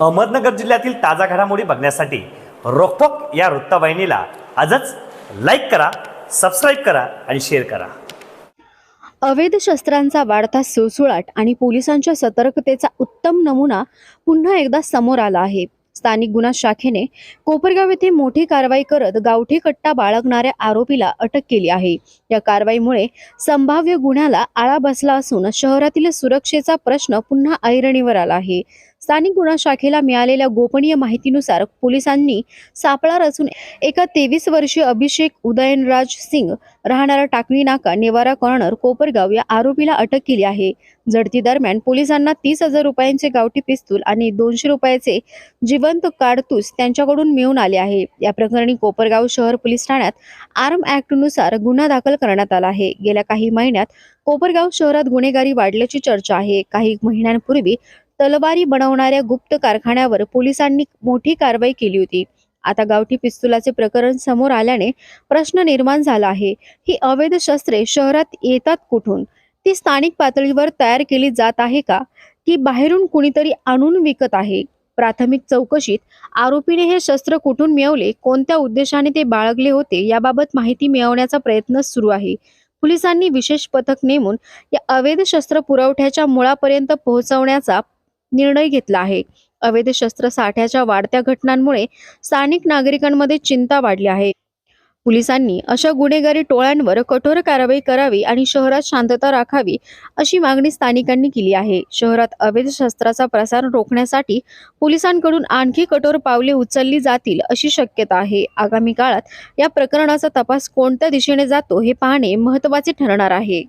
अहमदनगर जिल्ह्यातील ताजा घडामोडी बघण्यासाठी रोखोक या वृत्तवाहिनीला आजच लाईक करा सबस्क्राईब करा आणि शेअर करा. अवैध शस्त्रांचा वाढता सुळसुळाट आणि पोलिसांच्या सतर्कतेचा उत्तम नमुना पुन्हा एकदा समोर आला आहे. स्थानिक गुन्हा शाखेने कोपरगाव येथे मोठी कारवाई करत गावठी कट्टा बाळगणाऱ्या आरोपीला अटक केली आहे. या कारवाईमुळे संभाव्य गुन्ह्याला आळा बसला असून शहरातील सुरक्षेचा प्रश्न पुन्हा ऐरणीवर आला आहे. स्थानिक गुन्हा शाखेला मिळालेल्या गोपनीय माहितीनुसार पोलिसांनी सापळा रचून एका तेवीस वर्षीय अभिषेक उदयनराज सिंग राहणारा टाकळी नाका नेवारा कॉर्नर कोपरगाव या आरोपीला अटक केली आहे. झडती दरम्यान पोलिसांना तीस हजार रुपयांचे गावठी पिस्तूल आणि दोनशे रुपयाचे जिवंत काडतूस त्यांच्याकडून मिळून आले आहे. या प्रकरणी कोपरगाव शहर पोलीस ठाण्यात आर्मनुसार गुन्हा दाखल करण्यात आला आहे. गेल्या काही महिन्यात कोपरगाव शहरात गुन्हेगारी वाढल्याची चर्चा आहे. काही महिन्यांपूर्वी तलवारी बनवणाऱ्या गुप्त कारखान्यावर पोलिसांनी मोठी कारवाई केली होती. आता गावठी पिस्तुलाचे प्रकरण समोर आल्याने प्रश्न निर्माण झाला आहे. ही अवैध शस्त्रे शहरात येतात कुठून? ती स्थानिक पातळीवर तयार केली जात आहे का? की बाहेरून कुणीतरी आणून विकत आहे? प्राथमिक चौकशीत आरोपीने हे शस्त्र कुठून मिळवले? कोणत्या उद्देशाने ते बाळगले होते? याबाबत माहिती मिळवण्याचा प्रयत्न सुरू आहे. पोलिसांनी विशेष पथक नेमून या अवैध शस्त्र पुरवठ्याच्या मुळापर्यंत पोहोचवण्याचा निर्णय घेतला आहे. अवैध शस्त्र साठ्याच्या वाढत्या घटनांमुळे स्थानिक नागरिकांमध्ये चिंता वाढली आहे. पोलिसांनी अशा गुन्हेगारी टोळ्यांवर कठोर कारवाई करावी आणि शहरात शांतता राखावी अशी मागणी स्थानिकांनी केली आहे. शहरात अवैध शस्त्राचा प्रसार रोखण्यासाठी पोलिसांकडून आणखी कठोर पावले उचलली जातील अशी शक्यता आहे. आगामी काळात या प्रकरणाचा तपास कोणत्या दिशेने जातो हे पाहणे महत्त्वाचे ठरणार आहे.